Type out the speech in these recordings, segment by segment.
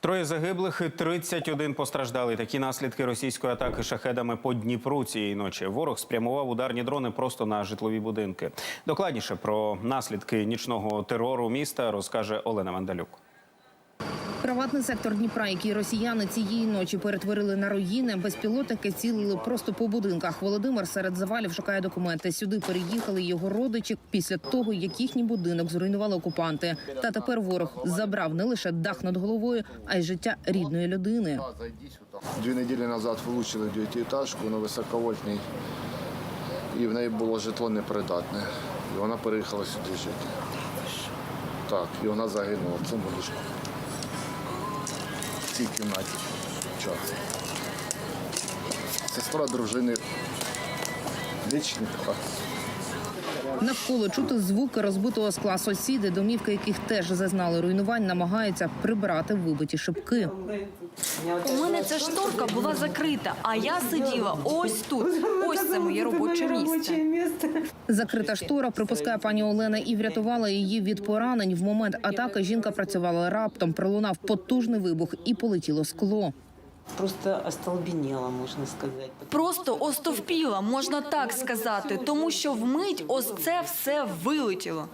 Троє загиблих і 31 постраждали. Такі наслідки російської атаки шахедами по Дніпру цієї ночі. Ворог спрямував ударні дрони просто на житлові будинки. Докладніше про наслідки нічного терору міста розкаже Олена Мандалюк. Приватний сектор Дніпра, який росіяни цієї ночі перетворили на руїни, безпілотники цілили просто по будинках. Володимир серед завалів шукає документи. Сюди переїхали його родичі після того, як їхній будинок зруйнували окупанти. Та тепер ворог забрав не лише дах над головою, а й життя рідної людини. Дві неділі назад влучили дев'ятиэтажку на високовольтній, і в неї було житло непридатне. І вона переїхала сюди жити. Так, і вона загинула в цьому ліжку. Цій кімнаті. Сестра дружини лічника. Навколо чути звуки розбитого скла сусіди, домівки яких теж зазнали руйнувань, намагаються прибрати вибиті шибки. У мене ця шторка була закрита, а я сиділа ось тут. Ось це моє робоче місце. Закрита штора, припускає пані Олена, і врятувала її від поранень. В момент атаки жінка працювала раптом. Пролунав потужний вибух і полетіло скло. Просто остолбенела, можна сказати. Просто остовпіла, можна так сказати, тому що вмить ось це все вилетіло.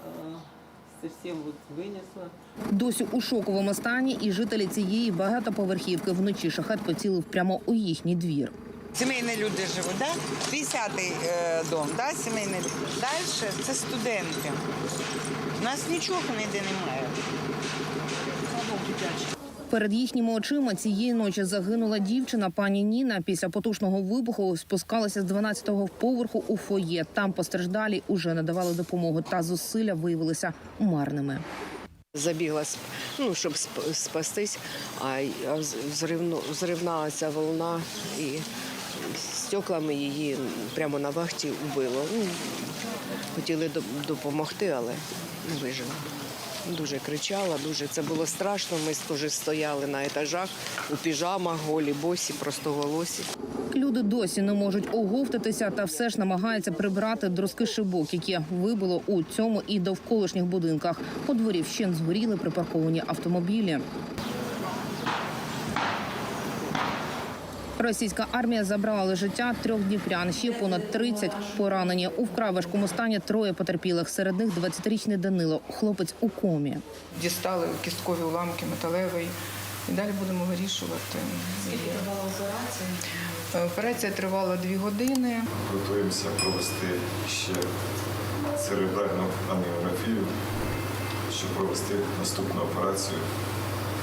Совсем вот вынесла. Досі у шоковому стані, і жителі цієї багатоповерхівки вночі шахет поцілив прямо у їхній двір. Сімейні люди живуть, да? 50-й е, дом, да? сімейний. Далі це студенти. У нас нічого ніде немає. Перед їхніми очима цієї ночі загинула дівчина. Пані Ніна після потужного вибуху спускалася з 12-го поверху у фоє. Там постраждалі уже надавали допомогу, та зусилля виявилися марними. Забігла, ну, щоб спастись, а а взривна волна і стеклами її прямо на вахті вбило. Ну, хотіли до- допомогти, але не вижила. Дуже кричала, дуже це було страшно. Ми теж стояли на етажах у піжамах, голі, босі, просто голосі. Люди досі не можуть оговтатися та все ж намагаються прибрати друзки шибок, які вибило у цьому і довколишніх будинках. У дворі вщен згоріли припарковані автомобілі. Російська армія забрала життя трьох дніпрян. Ще понад 30 поранені. У вкрай важкому стані троє потерпілих. Серед них 20-річний Данило, хлопець у комі. дістали кісткові уламки металевий. І далі будемо вирішувати. Скільки тривала операція? Операція тривала дві години. Готуємося провести ще церебральну ангіографію, щоб провести наступну операцію,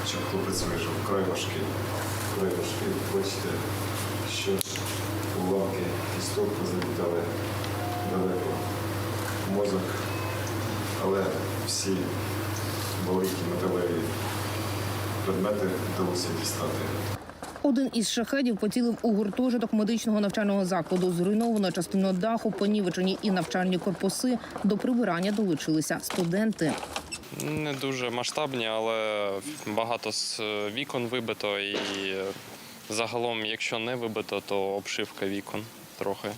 щоб хлопець вижив. Вкрай важкий. Вкрай важкий. Бачите, що уламки кісток залітали далеко в мозок, але всі великі металеві предмети вдалося дістати. Один із шахедів поцілив у гуртожиток медичного навчального закладу. Зруйновано частину даху, понівечені і навчальні корпуси. До прибирання долучилися студенти. Не дуже масштабні, але багато з вікон вибито, і загалом, якщо не вибито, то обшивка вікон трохи.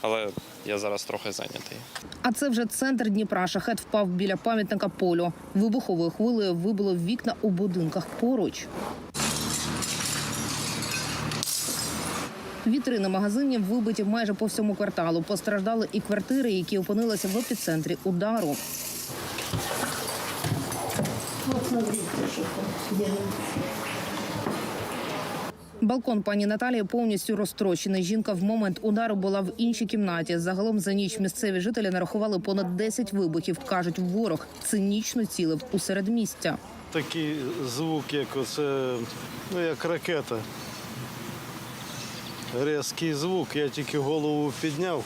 Але я зараз трохи зайнятий. А це вже центр Дніпра. Шахет впав біля пам'ятника полю. Вибуховою хвилею вибило вікна у будинках поруч. Вітрини магазинів вибиті майже по всьому кварталу. Постраждали і квартири, які опинилися в епіцентрі удару. Балкон пані Наталії повністю розтрощений. Жінка в момент удару була в іншій кімнаті. Загалом за ніч місцеві жителі нарахували понад 10 вибухів. кажуть, ворог цинічно цілив у середмістя. такий звук, як оце, ну як ракета. Резкий звук. Я тільки голову підняв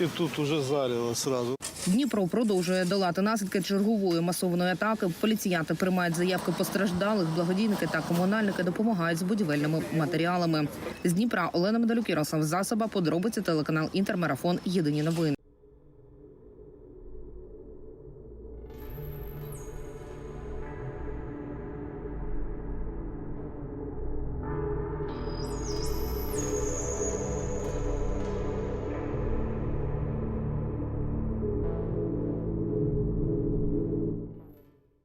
і тут уже залило одразу. Дніпро продовжує долати наслідки чергової масованої атаки. Поліціянти приймають заявки постраждалих. Благодійники та комунальники допомагають з будівельними матеріалами. З Дніпра Олена Медалюк, Ярослав Засоба, подробиці телеканал Інтермарафон. Єдині новини.